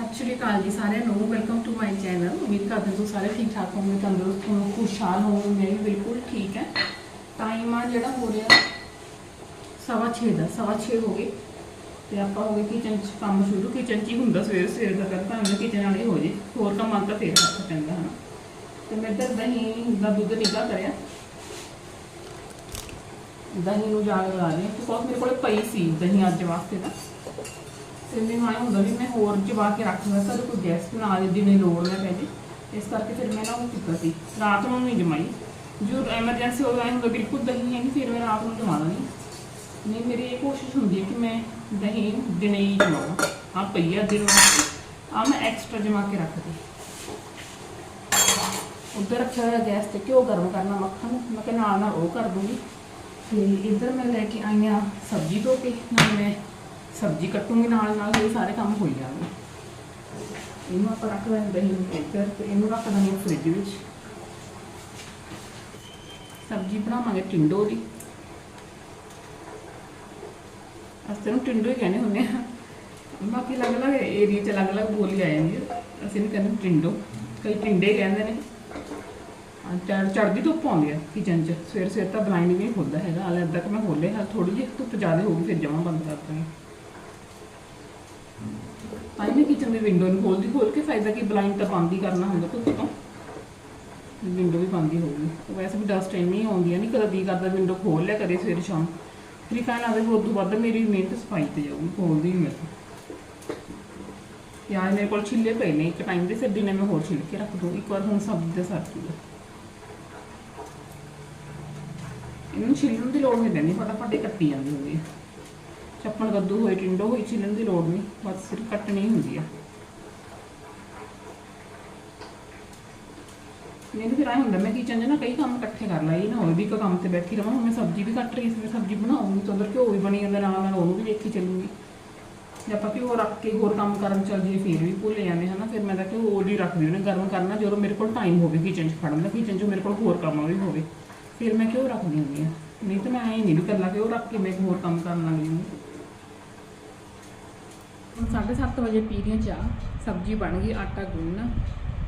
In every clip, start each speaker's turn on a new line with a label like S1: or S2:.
S1: ਸਤਿ ਸ਼੍ਰੀ ਅਕਾਲ ਜੀ ਸਾਰਿਆਂ ਨੂੰ। ਵੈਲਕਮ ਟੂ ਮਾਈ ਚੈਨਲ ਉਮੀਦ ਕਰਦੇ ਹਾਂ ਸਾਰੇ ਠੀਕ ਠਾਕ ਹੋਵੋਗੇ, ਤੰਦਰੁਸਤ ਹੋਵੋਗੇ, ਖੁਸ਼ਹਾਲ ਹੋਵੋਗੇ। ਮੈਂ ਵੀ ਬਿਲਕੁਲ ਠੀਕ ਹੈ। ਟਾਈਮ ਆ ਜਿਹੜਾ ਹੋ ਰਿਹਾ ਸਵਾ ਛੇ ਦਾ, ਸਵਾ ਛੇ ਹੋ ਗਏ। ਤੇ ਆਪਾਂ ਹੋ ਗਏ ਕਿਚਨ 'ਚ ਕੰਮ ਸ਼ੁਰੂ। ਕਿਚਨ 'ਚ ਹੀ ਹੁੰਦਾ ਸਵੇਰ ਸਵੇਰ ਦਾ ਕਰ ਭਾਵੇਂ ਕਿਚਨ ਵਾਲੀ ਹੋ ਜੇ। ਹੋਰ ਕੰਮ ਤਾਂ ਫੇਰ ਹੱਥ ਪੈਂਦਾ, ਹਨਾ। ਤੇ ਮੈਂ ਇੱਧਰ ਦਹੀਂ ਦਾ ਦੁੱਧ ਨਿੱਘਾ ਕਰਿਆ। ਦਹੀਂ ਨੂੰ ਜਾਗ ਲਾ ਰਹੀ ਹਾਂ। ਬਿਕੋਜ਼ ਮੇਰੇ ਕੋਲ ਪਈ ਸੀ ਦਹੀਂ ਅੱਜ ਵਾਸਤੇ ਤਾਂ। ਤੇ ਮੈਨੂੰ ਆਇਆ ਹੁੰਦਾ ਵੀ ਮੈਂ ਹੋਰ ਜਵਾ ਕੇ ਰੱਖ ਲਿਆ ਕਦੇ ਕੋਈ ਗੈਸਟ ਨਾ ਆਏ ਜਿਹਨੇ ਲੋੜ ਨਾ ਪੈ ਜੇ ਇਸ ਕਰਕੇ ਫਿਰ ਮੈਂ ਨਾ ਉਹ ਕੀਤਾ ਸੀ। ਰਾਤ ਨੂੰ ਨਹੀਂ ਜਮਾਈ। ਜੋ ਐਮਰਜੈਂਸੀ ਹੋ ਗਿਆ ਹੁੰਦਾ ਬਿਲਕੁਲ ਦਹੀਂ ਹੈ ਨਹੀਂ, ਫਿਰ ਮੈਂ ਰਾਤ ਨੂੰ ਜਮਾ ਲਾਂਗੀ ਨਹੀਂ, ਮੇਰੀ ਇਹ ਕੋਸ਼ਿਸ਼ ਹੁੰਦੀ ਹੈ ਕਿ ਮੈਂ ਦਹੀਂ ਦਿਨੇ ਹੀ ਜਮਾਵਾਂ। ਆ ਪਈ ਆ ਦਿਨ ਵਾਸਤੇ ਆ ਮੈਂ ਐਕਸਟਰਾ ਜਮਾ ਕੇ ਰੱਖਦੀ। ਉੱਧਰ ਰੱਖਿਆ ਹੋਇਆ ਗੈਸ ਤੇ ਘਿਓ ਗਰਮ ਕਰਨਾ ਮੱਖਣ। ਮੈਂ ਕਿਹਾ ਨਾਲ ਨਾਲ ਉਹ ਕਰ ਦੂੰਗੀ। ਤੇ ਇੱਧਰ ਮੈਂ ਲੈ ਕੇ ਆਈ ਹਾਂ ਸਬਜ਼ੀ ਧੋ ਕੇ। ਨਾਲ ਮੈਂ ਸਬਜ਼ੀ ਕੱਟੂੰਗੀ ਨਾਲ ਨਾਲ ਇਹ ਸਾਰੇ ਕੰਮ ਹੋਈ ਜਾਣਗੇ। ਇਹਨੂੰ ਆਪਾਂ ਰੱਖ ਦਹੀਂ ਨੂੰ ਇੱਧਰ ਤੇ ਇਹਨੂੰ ਰੱਖ ਦਾਂਗੇ ਫ੍ਰਿਜ ਵਿੱਚ। ਸਬਜ਼ੀ ਬਣਾਵਾਂਗੇ ਟਿੰਡੋ ਦੀ। ਅਸਤੇ ਨੂੰ ਟਿੰਡੋ ਹੀ ਕਹਿੰਦੇ ਹੁੰਦੇ ਆ ਬਾਕੀ ਅਲੱਗ-ਅਲੱਗ ਏਰੀਆ 'ਚ ਅਲੱਗ-ਅਲੱਗ ਬੋਲੀ ਆ ਜਾਂਦੀ ਹੈ ਅਸੀਂ ਨਹੀਂ ਕਹਿੰਦੇ ਟਿੰਡੋ। ਕਈ ਟਿੰਡੇ ਕਹਿੰਦੇ ਨੇ। ਹਾਂ, ਚੜ ਚੜਦੀ ਧੁੱਪ ਆਉਂਦੀ ਆ ਕਿਚਨ 'ਚ। ਸਵੇਰ ਸਵੇਰ ਤਾਂ ਬਲਾਈਂਡ ਵੀ ਨਹੀਂ ਖੁੱਲਦਾ ਹੈਗਾ। ਹਾਲੇ ਅੱਧਾ ਕਿ ਮੈਂ ਖੋਲੇ ਹਾਂ ਥੋੜੀ ਜਿਹੀ ਧੁੱਪ ਜ਼ਿਆਦਾ ਹੋ ਗਈ ਫਿਰ ਜਮਾਂ ਬੰਦ ਕਰ ਦਾਂਗੇ। ਆਈ ਮੈਂ ਕਿਚਨ ਦੀ ਵਿੰਡੋ ਨੂੰ ਖੋਲਦੀ ਖੋਲ ਕੇ ਫਾਇਦਾ ਕੀ ਬਲਾਈਂਡ ਤਾਂ ਬੰਦ ਹੀ ਕਰਨਾ ਹੁੰਦਾ ਧੁੱਪ ਤੋਂ। ਵਿੰਡੋ ਵੀ ਬੰਦ ਹੀ ਹੋਊਗੀ ਤੇ ਵੈਸੇ ਵੀ ਡਸਟ ਇੰਨੀ ਆਉਂਦੀ ਆ, ਨਹੀਂ ਕਦੇ ਦੀ ਕਰਦਾ ਵਿੰਡੋ ਖੋਲ ਲਿਆ ਕਰੇ ਸਵੇਰ ਸ਼ਾਮ। ਫਿਰ ਕਹਿਣ ਆਵੇ ਹੋਰ ਤੋਂ ਵੱਧ ਮੇਰੀ ਮਿਹਨਤ ਸਫ਼ਾਈ ਤੇ ਜਾਊਗੀ ਖੋਲਦੀ ਮੈਂ ਪਿਆਜ਼ ਮੇਰੇ ਕੋਲ ਛਿੱਲੇ ਪਏ ਨੇ, ਇੱਕ ਟਾਈਮ ਦੇ ਫਿਰ ਦਿਨੇ ਮੈਂ ਹੋਰ ਛਿੱਲ ਕੇ ਰੱਖ ਦੂੰ। ਇੱਕ ਵਾਰ ਹੁਣ ਸਬਜ਼ੀ ਦੇ ਸਰ ਜੂਗਾ ਇਹਨੂੰ ਛਿੱਲਣ ਦੀ ਲੋੜ ਨਹੀਂ ਪੈਂਦੀ ਫਟਾਫਟ ਕੱਟੀ ਜਾਂਦੀ ਹੁੰਦੀ ਹੈ ਚੱਪਣ ਕੱਦੂ ਹੋਏ, ਟਿੰਡੋ ਹੋਈ, ਛਿੱਲਣ ਦੀ ਲੋੜ ਨਹੀਂ, ਬਸ ਸਿਰਫ ਕੱਟਣੀ ਹੁੰਦੀ ਆ। ਮੈਨੂੰ ਫਿਰ ਆਏ ਹੁੰਦਾ, ਮੈਂ ਕਿਚਨ 'ਚ ਨਾ, ਕਈ ਕੰਮ ਇਕੱਠੇ ਕਰ ਲਈ ਨਾ ਹੋਵੇ ਵੀ ਇੱਕ ਕੰਮ ਤੇ ਬੈਠੀ ਰਵਾਂ ਹੁਣ ਮੈਂ ਸਬਜ਼ੀ ਵੀ ਕੱਟ ਰਹੀ ਸੀ, ਮੈਂ ਸਬਜ਼ੀ ਬਣਾਉਂਗੀ ਤਾਂ ਉਧਰ ਘਿਓ ਵੀ ਬਣੀ ਜਾਂਦਾ, ਨਾਲ ਨਾਲ ਉਹਨੂੰ ਵੀ ਦੇਖੀ ਚੱਲੂਗੀ। ਜੇ ਆਪਾਂ ਘਿਓ ਰੱਖ ਕੇ ਹੋਰ ਕੰਮ ਕਰਨ ਚੱਲ ਜਾਈਏ, ਫਿਰ ਵੀ ਭੁੱਲ ਜਾਂਦੇ ਹਨਾ ਫਿਰ ਮੈਂ ਤਾਂ ਕਿ ਉਹ ਹੀ ਰੱਖਦੀ ਉਹਨੇ ਗਰਮ ਕਰਨਾ ਜਦੋਂ ਮੇਰੇ ਕੋਲ ਟਾਈਮ ਹੋਵੇ ਕਿਚਨ 'ਚ ਖੜਨ ਦਾ ਕਿਚਨ 'ਚ ਮੇਰੇ ਕੋਲ ਹੋਰ ਕੰਮ ਵੀ ਹੋਵੇ, ਫਿਰ ਮੈਂ ਘਿਓ ਰੱਖਦੀ ਹੁੰਦੀ ਆ ਨਹੀਂ ਤਾਂ ਮੈਂ ਐਂ ਨਹੀਂ ਵੀ ਕੱਲਾ ਘਿਓ ਰੱਖ ਕੇ ਮੈਂ ਹੋਰ ਕੰਮ ਕਰਨ ਲੱਗ ਜਾਂਦੀ। ਹੁਣ 7:30 ਵਜੇ ਪੀ ਰਹੀ ਚਾਹ ਸਬਜ਼ੀ ਬਣ ਗਈ, ਆਟਾ ਗੁੰਨਣਾ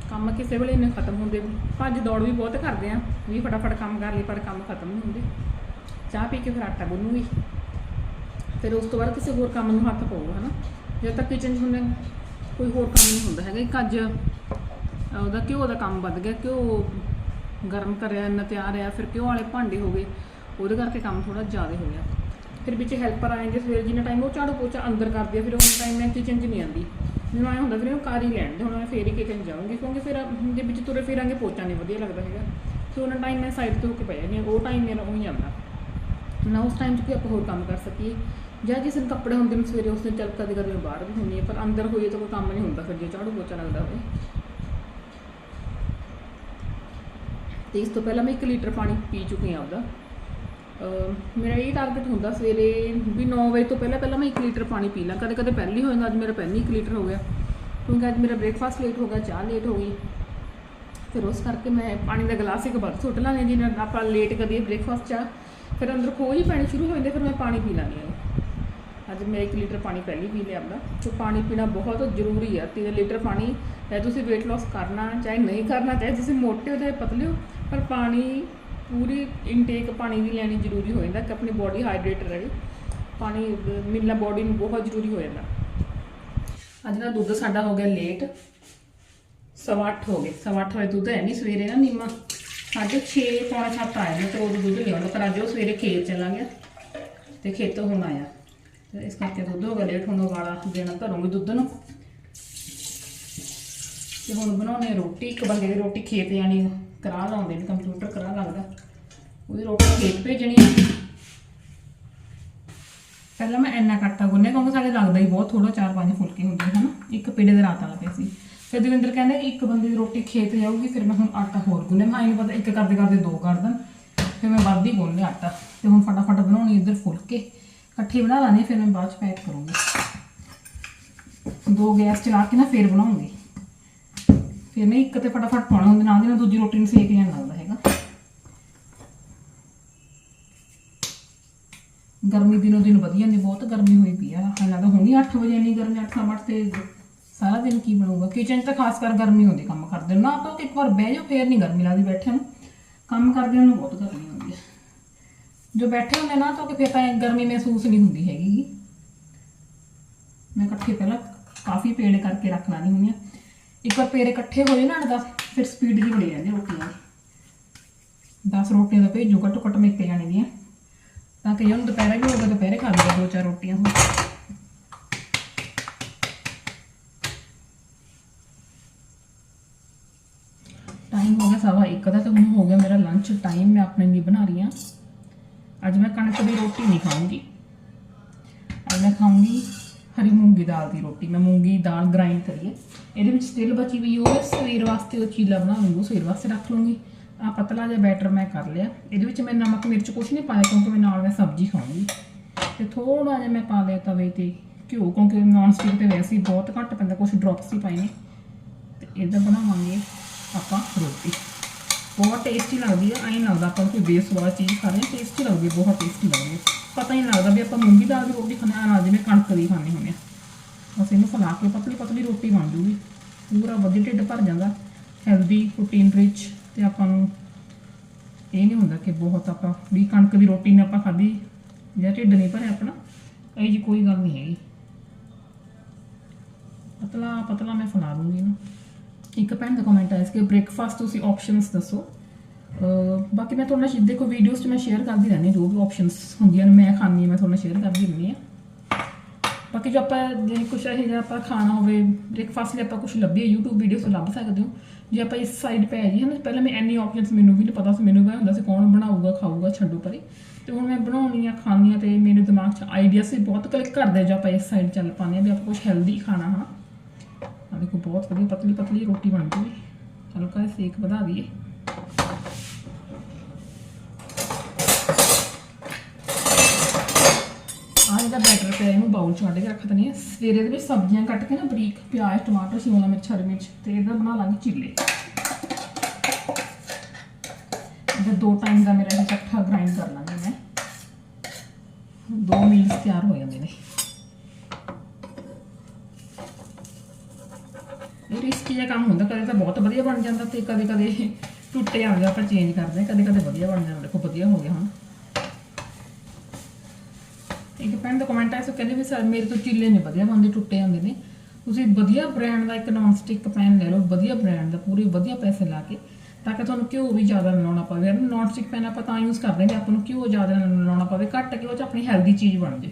S1: ਕੰਮ ਕਿਸੇ ਵੇਲੇ ਇੰਨੇ ਖਤਮ ਹੁੰਦੇ ਭੱਜ ਦੌੜ ਵੀ ਬਹੁਤ ਕਰਦੇ ਆ, ਵੀ ਫਟਾਫਟ ਕੰਮ ਕਰ ਲਈ ਪਰ ਕੰਮ ਖਤਮ ਨਹੀਂ ਹੁੰਦੇ। ਚਾਹ ਪੀ ਕੇ ਫਿਰ ਆਟਾ ਗੁੰਨੂਗੀ। ਫਿਰ ਉਸ ਤੋਂ ਬਾਅਦ ਕਿਸੇ ਹੋਰ ਕੰਮ ਨੂੰ ਹੱਥ ਪਾਊਗਾ ਹਨਾ? ਜਦ ਤੱਕ ਕਿਚਨ 'ਚ ਹੁੰਦੇ ਕੋਈ ਹੋਰ ਕੰਮ ਨਹੀਂ ਹੁੰਦਾ ਹੈਗਾ। ਇੱਕ ਅੱਜ ਉਹਦਾ ਘਿਓ ਦਾ ਕੰਮ ਵੱਧ ਗਿਆ। ਘਿਓ ਗਰਮ ਕਰਿਆ, ਇੰਨਾ ਤਿਆਰ ਆ, ਫਿਰ ਘਿਓ ਵਾਲੇ ਭਾਂਡੇ ਹੋ ਗਏ। ਉਹਦੇ ਕਰਕੇ ਕੰਮ ਥੋੜਾ ਜ਼ਿਆਦਾ ਹੋ ਗਿਆ। ਫਿਰ ਵਿੱਚ ਹੈਲਪਰ ਆਏਗੇ ਸਵੇਰ ਜਿੰਨਾ ਟਾਈਮ ਉਹ ਝਾੜੂ ਪੋਚਾ ਅੰਦਰ ਕਰਦੀ ਆ, ਫਿਰ ਉਹਨਾਂ ਟਾਈਮ ਮੈਂ ਕਿਚਨ 'ਚ ਨਹੀਂ ਆਉਂਦੀ। ਮੈਨੂੰ ਐਂ ਹੁੰਦਾ, ਫਿਰ ਉਹ ਕਰ ਹੀ ਲੈਣ ਦੇ ਹੁਣ ਮੈਂ ਫੇਰ ਹੀ ਕਿਚਨ ਜਾਊਂਗੀ, ਕਿਉਂਕਿ ਫਿਰ ਜੇ ਵਿੱਚ ਤੁਰੇ ਫਿਰਾਂਗੇ, ਪੋਚਾ ਨਹੀਂ ਵਧੀਆ ਲੱਗਦਾ ਹੈਗਾ। ਤੇ ਉਹਨਾਂ ਟਾਈਮ ਮੈਂ ਸਾਈਡ ਤੇ ਹੋ ਕੇ ਪੈ ਜਾਂਦੀ ਹਾਂ, ਉਹ ਟਾਈਮ ਮੇਰਾ ਉਹੀ ਆਉਂਦਾ ਨਾ ਉਸ ਟਾਈਮ 'ਚ ਕਿ ਆਪਾਂ ਹੋਰ ਕੰਮ ਕਰ ਸਕੀਏ? ਜਾਂ ਜਿਸ ਦਿਨ ਕੱਪੜੇ ਹੁੰਦੇ ਨੇ, ਸਵੇਰੇ ਉਸ ਦਿਨ ਚੱਲ ਕਦੇ ਕਦੇ ਮੈਂ ਬਾਹਰ ਵੀ ਹੁੰਦੀ ਹੈ, ਪਰ ਅੰਦਰ ਹੋਈਏ ਤਾਂ ਕੋਈ ਕੰਮ ਨਹੀਂ ਹੁੰਦਾ ਫਿਰ ਜੇ ਝਾੜੂ ਪੋਚਾ ਲੱਗਦਾ ਹੋਵੇ। ਤੇ ਇਸ ਤੋਂ ਪਹਿਲਾਂ ਮੈਂ 1 ਲੀਟਰ ਪਾਣੀ ਪੀ ਚੁੱਕੀ ਹਾਂ ਆਪਦਾ। ਮੇਰਾ ਇਹ ਟਾਰਗੇਟ ਹੁੰਦਾ ਸਵੇਰੇ ਵੀ 9 ਵਜੇ ਤੋਂ ਪਹਿਲਾਂ ਪਹਿਲਾਂ ਮੈਂ 1 ਲੀਟਰ ਪਾਣੀ ਪੀ ਲਾਂ। ਕਦੇ ਕਦੇ ਪਹਿਲਾਂ ਹੀ ਹੋ ਜਾਂਦਾ, ਅੱਜ ਮੇਰਾ ਪਹਿਲਾਂ ਹੀ 1 ਲੀਟਰ ਹੋ ਗਿਆ। ਕਿਉਂਕਿ ਅੱਜ ਮੇਰਾ ਬ੍ਰੇਕਫਾਸਟ ਲੇਟ ਹੋ ਗਿਆ, ਚਾਹ ਲੇਟ ਹੋ ਗਈ। ਫਿਰ ਉਸ ਕਰਕੇ ਮੈਂ ਪਾਣੀ ਦਾ ਗਲਾਸ ਇੱਕ ਵੱਧ ਸੁੱਟ ਲਾਂਗੇ ਜਿਵੇਂ ਆਪਾਂ ਲੇਟ ਕਰੀਏ ਬ੍ਰੇਕਫਾਸਟ ਚਾਹ। ਫਿਰ ਅੰਦਰ ਖੋਹ ਹੀ ਪੈਣੀ ਸ਼ੁਰੂ ਹੋ ਜਾਂਦੇ ਫਿਰ ਮੈਂ ਪਾਣੀ ਪੀ ਲਾਂਗੀ ਅੱਜ ਮੈਂ 1 ਲੀਟਰ ਪਾਣੀ ਪਹਿਲੀ ਪੀ ਲਿਆ ਆਪਦਾ। ਸੋ ਪਾਣੀ ਪੀਣਾ ਬਹੁਤ ਜ਼ਰੂਰੀ ਹੈ 3 ਲੀਟਰ ਪਾਣੀ, ਚਾਹੇ ਤੁਸੀਂ weight loss ਕਰਨਾ, ਚਾਹੇ ਨਹੀਂ ਕਰਨਾ, ਚਾਹੇ ਤੁਸੀਂ ਮੋਟੇ ਹੋ, ਚਾਹੇ ਪਤਲੇ ਹੋ, ਪਰ ਪਾਣੀ ਪੂਰੀ ਇਨਟੇਕ ਪਾਣੀ ਦੀ ਲੈਣੀ ਜ਼ਰੂਰੀ ਹੋ ਜਾਂਦਾ ਕਿ ਆਪਣੀ ਬੋਡੀ ਹਾਈਡਰੇਟ ਰਹੇ ਪਾਣੀ, ਮਿਲਣਾ ਬੋਡੀ ਨੂੰ ਬਹੁਤ ਜ਼ਰੂਰੀ ਹੋ ਜਾਂਦਾ। ਅੱਜ ਦਾ ਦੁੱਧ ਸਾਡਾ ਹੋ ਗਿਆ ਲੇਟ ਸਵਾ ਅੱਠ ਹੋ ਗਏ। ਸਵਾ ਅੱਠ ਵਜੇ ਦੁੱਧ ਹੈ ਨਹੀਂ ਸਵੇਰੇ ਨਾ ਨੀਮਾ। ਸਾਢੇ 6 ਪੌਣੇ 7 ਆਏ ਨੇ ਤੇ ਉਹ ਦੁੱਧ ਲਿਆਉਣਾ। ਪਰ ਅੱਜ ਉਹ ਸਵੇਰੇ ਖੇਤ ਚਲਾ ਗਿਆ ਤੇ ਖੇਤੋਂ ਹੁਣ ਆਇਆ। ਤੇ ਇਸ ਕਰਕੇ ਦੁੱਧ ਹੋ ਗਿਆ ਲੇਟ ਹੁਣ ਵਾਲਾ ਦੇਣਾ ਧਰੂੰਗੀ ਦੁੱਧ ਨੂੰ। ਤੇ ਹੁਣ ਬਣਾਉਣੇ ਰੋਟੀ, ਇੱਕ ਬੰਦੇ ਦੀ ਰੋਟੀ ਖੇਤ ਜਾਣੀ, ਕਰਾ ਲਾਉਂਦੇ ਨੇ, ਕੰਪਿਊਟਰ ਕਰਾ ਲੱਗਦਾ ਉਹਦੀ ਰੋਟੀ ਖੇਤ ਭੇਜਣੀ ਆ। ਪਹਿਲਾਂ ਮੈਂ ਇੰਨਾ ਕੱਟਾ ਗੁੰਨਿਆ ਕਿਉਂਕਿ ਸਾਡੇ ਲੱਗਦਾ ਹੀ ਬਹੁਤ ਥੋੜਾ ਚਾਰ ਪੰਜ ਫੁਲਕੇ ਹੁੰਦੇ ਹਨ? ਇੱਕ ਪੀੜੇ ਦੇ ਰਾਤ ਵਾਲਾ ਪਿਆ ਸੀ। ਫਿਰ ਦਵਿੰਦਰ ਕਹਿੰਦਾ ਕਿ ਇੱਕ ਬੰਦੇ ਦੀ ਰੋਟੀ ਖੇਤ ਜਾਊਗੀ, ਫਿਰ ਮੈਂ ਹੁਣ ਆਟਾ ਹੋਰ ਗੁੰਨਿਆ ਮੈਂ ਇਹਨੂੰ ਪਤਾ, ਇੱਕ ਕਰਦੇ ਕਰਦੇ ਦੋ ਕਰ ਦਾਂ ਫਿਰ ਮੈਂ ਵੱਧ ਹੀ ਗੁੰਨ ਲਿਆ ਆਟਾ। ਤੇ ਹੁਣ ਫਟਾਫਟ ਬਣਾਉਣੀ ਇੱਧਰ ਫੁਲਕੇ। ਇਕੱਠੇ ਬਣਾ ਲਾਣੀ ਫਿਰ ਮੈਂ ਬਾਅਦ ਚ ਪੈਕ ਕਰੂੰਗੀ। ਦੋ ਗੈਸ ਚਲਾ ਕੇ ਨਾ ਫਿਰ ਬਣਾਉਂਗੀ। ਫਿਰ ਨਹੀਂ, ਇੱਕ ਤੇ ਫਟਾਫਟ ਪਾਉਣਾ ਹੁੰਦੇ ਨਾਲ ਦੀ ਨਾਲ ਦੂਜੀ ਰੋਟੀ ਨੂੰ ਸੇਕ ਜਾਣ ਲੱਗਦਾ ਹੈਗਾ ਗਰਮੀ ਦਿਨੋਂ ਦਿਨ ਵਧੀਆ ਨਹੀਂ ਬਹੁਤ ਗਰਮੀ ਹੋਈ ਪਈ ਆ। ਹਾਲਾਂ ਤਾਂ ਹੁਣੀ 8 ਵਜੇ ਇੰਨੀ ਗਰਮੀ 8 8 ਤੇ ਸਾਰਾ ਦਿਨ ਕੀ ਬਣੂਗਾ? ਕਿਚਨ 'ਚ ਤਾਂ ਖਾਸ ਕਰ ਗਰਮੀ ਹੁੰਦੀ, ਕੰਮ ਕਰਦੇ ਨਾ ਆਪਾਂ ਇੱਕ ਵਾਰ ਬਹਿ ਜਾਓ, ਫੇਰ ਨਹੀਂ ਗਰਮੀ ਲੱਗਦੀ ਬੈਠੇ ਨੂੰ। ਕੰਮ ਕਰਦਿਆਂ ਨੂੰ ਬਹੁਤ ਗਰਮੀ ਹੁੰਦੀ ਹੈ ਜੋ ਬੈਠੇ ਹੁੰਦੇ ਨਾ, ਤਾਂ ਕਿ ਫਿਰ ਤਾਂ ਗਰਮੀ ਮਹਿਸੂਸ ਨਹੀਂ ਹੁੰਦੀ ਹੈਗੀ ਮੈਂ ਇਕੱਠੇ ਪਹਿਲਾਂ ਕਾਫੀ ਪੇੜ ਕਰਕੇ ਰੱਖ ਲਾਣੀ ਹੁੰਦੀ ਆ। ਇੱਕ ਵਾਰ ਪੇੜ ਇਕੱਠੇ ਹੋ ਜਾਏ ਨਾ ਦਾ ਫਿਰ ਸਪੀਡ ਦੀ ਬਣੀ ਜਾਂਦੀ ਰੋਟੀਆਂ ਦੀ। 10 ਰੋਟੀਆਂ ਦਾ ਭੇਜੋ, ਘੱਟੋ ਘੱਟ ਮੈਂ ਇੱਕ ਜਾਣੇ ਦੀਆਂ। ਤਾਂ ਕਿ ਉਹਨੂੰ ਦੁਪਹਿਰੇ ਵੀ ਹੋਵੇ ਦੁਪਹਿਰੇ ਖਾ ਲਈਏ ਦੋ ਚਾਰ ਰੋਟੀਆਂ ਹੋ ਟਾਈਮ ਹੋ ਗਿਆ ਸਵਾ ਇੱਕ ਦਾ ਤੇ ਹੁਣ ਹੋ ਗਿਆ ਮੇਰਾ ਲੰਚ ਟਾਈਮ ਮੈਂ ਆਪਣੇ ਲਈ ਬਣਾ ਰਹੀ ਹਾਂ। ਅੱਜ ਮੈਂ ਕਣਕ ਦੀ ਰੋਟੀ ਨਹੀਂ ਖਾਊਂਗੀ। ਅੱਜ ਮੈਂ ਖਾਊਂਗੀ ਹਰੀ ਮੂੰਗੀ ਦਾਲ ਦੀ ਰੋਟੀ। ਮੈਂ ਮੂੰਗੀ ਦਾਲ ਗ੍ਰਾਈਂਡ ਕਰੀਏ ਇਹਦੇ ਵਿੱਚ ਤਿਲ ਬਚੀ ਹੋਈ ਹੋਵੇ ਸਵੇਰ ਵਾਸਤੇ ਉਹ ਚੀਲਾ ਬਣਾ ਲੂੰਗੀ ਸਵੇਰ ਵਾਸਤੇ ਰੱਖ ਲੂੰਗੀ ਆ ਪਤਲਾ ਜਿਹਾ ਬੈਟਰ ਮੈਂ ਕਰ ਲਿਆ। ਇਹਦੇ ਵਿੱਚ ਮੈਂ ਨਮਕ, ਮਿਰਚ ਕੁਛ ਨਹੀਂ ਪਾਇਆ ਕਿਉਂਕਿ ਮੈਂ ਨਾਲ ਮੈਂ ਸਬਜ਼ੀ ਖਾਊਂਗੀ। ਤੇ ਥੋੜਾ ਜਿਹਾ ਮੈਂ ਪਾ ਲਿਆ ਤਵੇ ਤੇ ਘਿਓ, ਕਿਉਂਕਿ ਨੌਨ ਸਟਿਕ ਤੇ ਵੈਸੇ ਹੀ ਬਹੁਤ ਘੱਟ ਪੈਂਦਾ, ਕੁਛ ਡ੍ਰੌਪਸ ਹੀ ਪਾਏ ਨੇ। ਤੇ ਇਹਦਾ ਬਣਾਵਾਂਗੇ ਆਪਾਂ ਰੋਟੀ। ਬਹੁਤ ਟੇਸਟੀ ਲੱਗਦੀ ਆ, ਐਂ ਲੱਗਦਾ ਆਪਾਂ ਕੋਈ ਬੇਸਵਾਦ ਚੀਜ਼ ਖਾ ਰਹੇ ਟੇਸਟੀ ਲੱਗਦੀ ਹੈ ਬਹੁਤ ਟੇਸਟੀ ਲੱਗਦੀ ਪਤਾ ਹੀ ਨਹੀਂ ਲੱਗਦਾ ਵੀ ਆਪਾਂ ਮੂੰਗੀ ਦਾਲ ਦੀ ਰੋਟੀ ਖਾਣੇ ਆ, ਨਾਲ ਜਿਵੇਂ ਕਣਕ ਦੀ ਖਾਣੇ ਹੁੰਦੇ ਆ। ਬਸ ਇਹਨੂੰ ਫਲਾ ਕੇ ਪਤਲੀ ਪਤਲੀ ਰੋਟੀ ਬਣ ਜੂਗੀ। ਪੂਰਾ ਵਧੀਆ ਢਿੱਡ ਭਰ ਜਾਂਦਾ। ਹੈਲਦੀ ਪ੍ਰੋਟੀਨ ਰਿਚ ਤੇ ਆਪਾਂ ਨੂੰ ਇਹ ਨਹੀਂ ਹੁੰਦਾ ਕਿ ਬਹੁਤ ਆਪਾਂ ਵੀ ਕਣਕ ਦੀ ਰੋਟੀ ਨੇ ਆਪਾਂ ਖਾਧੀ, ਜਾਂ ਢਿੱਡ ਨਹੀਂ ਭਰਿਆ ਆਪਣਾ, ਇਹ ਜੀ ਕੋਈ ਗੱਲ ਨਹੀਂ ਹੈਗੀ। ਪਤਲਾ ਪਤਲਾ ਮੈਂ ਫਲਾ ਦੂੰਗੀ ਇਹਨੂੰ। ਇੱਕ ਭੈਣ ਦਾ ਕਮੈਂਟ ਆਇਆ ਸੀ ਕਿ ਬ੍ਰੇਕਫਾਸਟ ਤੁਸੀਂ ਆਪਸ਼ਨਸ ਦੱਸੋ। ਬਾਕੀ ਮੈਂ ਤੁਹਾਡੇ ਨਾਲ ਦੇਖੋ ਵੀਡੀਓਜ਼ 'ਚ ਮੈਂ ਸ਼ੇਅਰ ਕਰਦੀ ਰਹਿੰਦੀ ਹਾਂ, ਜੋ ਵੀ ਆਪਸ਼ਨਸ ਹੁੰਦੀਆਂ ਨੇ, ਮੈਂ ਖਾਂਦੀ ਹਾਂ, ਮੈਂ ਤੁਹਾਡੇ ਨਾਲ ਸ਼ੇਅਰ ਕਰਦੀ ਰਹਿੰਦੀ ਹਾਂ। ਬਾਕੀ ਜੋ ਆਪਾਂ ਜੇ ਕੁਛ ਇਹ ਜਿਹਾ ਆਪਾਂ ਖਾਣਾ ਹੋਵੇ ਬ੍ਰੇਕਫਾਸਟ ਲਈ ਆਪਾਂ ਕੁਝ ਲੱਭੀਏ, YouTube ਵੀਡੀਓ ਤੋਂ ਲੱਭ ਸਕਦੇ ਹੋ। ਜੇ ਆਪਾਂ ਇਸ ਸਾਈਡ ਪੈ ਜੀ ਹਨਾ ਪਹਿਲਾਂ ਮੈਂ ਐਨੀ ਆਪਸ਼ਨਸ ਮੈਨੂੰ ਵੀ ਨਹੀਂ ਪਤਾ ਸੀ, ਮੈਨੂੰ ਵੀ ਹੁੰਦਾ ਸੀ ਕੌਣ ਬਣਾਊਗਾ, ਖਾਊਗਾ, ਛੱਡੋ ਪਰੇ। ਤੇ ਹੁਣ ਮੈਂ ਬਣਾਉਣੀ ਆ ਖਾਣੀ ਆ ਤੇ ਮੇਰੇ ਦਿਮਾਗ 'ਚ ਆਈਡੀਆ ਸੀ ਬਹੁਤ ਕਲਿੱਕ ਕਰਦੇ ਜੋ ਆਪਾਂ ਇਸ ਸਾਈਡ ਚੱਲ ਪਾਉਂਦੇ ਆ ਵੀ ਆਪਾਂ ਕੁਝ ਹੈਲਦੀ ਖਾਣਾ ਹਾਂ ਆ ਦੇਖੋ, ਬਹੁਤ ਵਧੀਆ ਪਤਲੀ ਪਤਲੀ ਰੋਟੀ ਬਣ ਗਈ। ਹਲਕਾ ਸੇਕ ਵਧਾ ਦਈਏ ਆ ਇਹਦਾ ਬੈਟਰ ਪਿਆ ਇਹਨੂੰ ਬਾਉਲ ਚ ਕੇ ਰੱਖ ਦਿੰਦੇ ਸਵੇਰੇ ਦੇ ਵਿੱਚ ਸਬਜ਼ੀਆਂ ਕੱਟ ਕੇ ਨਾ ਬਰੀਕ ਪਿਆਜ਼, ਟਮਾਟਰ, ਸ਼ਿਮਲਾ ਮਿਰਚ, ਹਰੀ ਮਿਰਚ ਤੇ ਇਹਦਾ ਬਣਾ ਲਾਂਗੇ ਚਿੱਲੇ। ਇਹਦਾ ਦੋ ਟਾਈਮ ਦਾ ਮੇਰਾ ਇਕੱਠਾ ਗ੍ਰਾਈਂਡ ਕਰ ਲਾਂਗੇ ਮੈਂ। ਦੋ ਮੀਲਸ ਤਿਆਰ ਹੋ ਜਾਂਦੇ ਨੇ। ਇਹ ਰਿਸਕੀ ਜਿਹਾ ਕੰਮ ਹੁੰਦਾ, ਕਦੇ ਤਾਂ ਬਹੁਤ ਵਧੀਆ ਬਣ ਜਾਂਦਾ ਤੇ ਕਦੇ ਕਦੇ ਟੁੱਟੇ ਜਾਂਦੇ ਆਪਾਂ ਚੇਂਜ ਕਰਦੇ ਕਦੇ ਕਦੇ ਵਧੀਆ ਬਣ ਜਾਂਦਾ। ਦੇਖੋ, ਵਧੀਆ ਹੋ ਗਿਆ ਹੁਣ ਇੱਕ ਭੈਣ ਦਾ ਕਮੈਂਟ ਆਇਆ ਸੀ ਕਹਿੰਦੇ ਵੀ ਸਰ ਮੇਰੇ ਤੋਂ ਚਿੱਲੇ ਨਹੀਂ ਵਧੀਆ ਬਣਦੇ ਟੁੱਟੇ ਜਾਂਦੇ ਨੇ। ਤੁਸੀਂ ਵਧੀਆ ਬ੍ਰਾਂਡ ਦਾ ਇੱਕ ਨੌਨ ਸਟਿਕ ਪੈਨ ਲੈ ਲਓ, ਵਧੀਆ ਬ੍ਰਾਂਡ ਦਾ, ਪੂਰੇ ਵਧੀਆ ਪੈਸੇ ਲਾ ਕੇ, ਤਾਂ ਕਿ ਤੁਹਾਨੂੰ ਘਿਓ ਵੀ ਜ਼ਿਆਦਾ ਨਾ ਲਾਉਣਾ ਪਵੇ। ਨੌਨ ਸਟਿਕ ਪੈਨ ਆਪਾਂ ਤਾਂ ਯੂਜ਼ ਕਰਦੇ ਹਾਂ ਆਪਾਂ ਨੂੰ ਘਿਓ ਜ਼ਿਆਦਾ ਨਾ ਲਾਉਣਾ ਪਵੇ, ਘੱਟ ਘਿਓ ਚ ਆਪਣੀ ਹੈਲਦੀ ਚੀਜ਼ ਬਣ ਜੇ।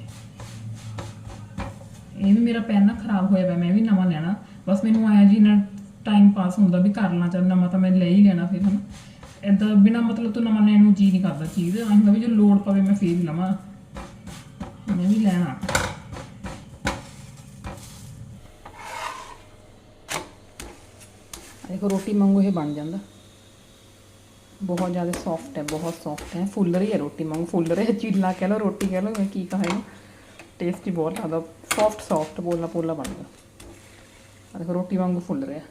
S1: ਇਹ ਵੀ ਮੇਰਾ ਪੈਨ ਨਾ ਖਰਾਬ ਹੋਇਆ ਪਿਆ ਮੈਂ ਵੀ ਨਵਾਂ ਲੈਣਾ। ਬਸ ਮੈਨੂੰ ਆਇਆ ਜੀ ਨਾ ਟਾਈਮ ਪਾਸ ਹੁੰਦਾ ਵੀ ਕਰ ਲਾਂ, ਚੱਲ ਨਵਾਂ ਤਾਂ ਮੈਂ ਲੈ ਹੀ ਲੈਣਾ ਫਿਰ, ਹਨਾ। ਏਦਾਂ ਬਿਨਾ ਮਤਲਬ ਤੋਂ ਨਵਾਂ ਲੈਣ ਨੂੰ ਜੀ ਨਹੀਂ ਕਰਦਾ ਚੀਜ਼, ਐਂ ਹੁੰਦਾ ਵੀ ਜੇ ਲੋੜ ਪਵੇ ਮੈਂ ਫੇਰ ਲਵਾਂ। ਮੈਂ ਵੀ ਲੈਣਾ। ਦੇਖੋ, ਰੋਟੀ ਵਾਂਗੂ ਇਹ ਬਣ ਜਾਂਦਾ। ਬਹੁਤ ਜ਼ਿਆਦਾ ਸੌਫਟ ਹੈ, ਬਹੁਤ ਸੌਫਟ ਹੈ। ਫੁੱਲ ਰਹੀ ਹੈ ਰੋਟੀ ਵਾਂਗੂ, ਫੁੱਲਰ ਹੈ। ਚੀਲਾ ਕਹਿ ਲਓ, ਰੋਟੀ ਕਹਿ ਲਓ, ਮੈਂ ਕੀ ਕਹਾਂ ਇਹਨੂੰ। ਟੇਸਟੀ ਬਹੁਤ ਲੱਗਦਾ ਸੌਫਟ ਸੌਫਟ ਪੋਲਾ ਪੋਲਾ ਬਣ ਗਿਆ ਦੇਖੋ, ਰੋਟੀ ਵਾਂਗੂ ਫੁੱਲ ਰਿਹਾ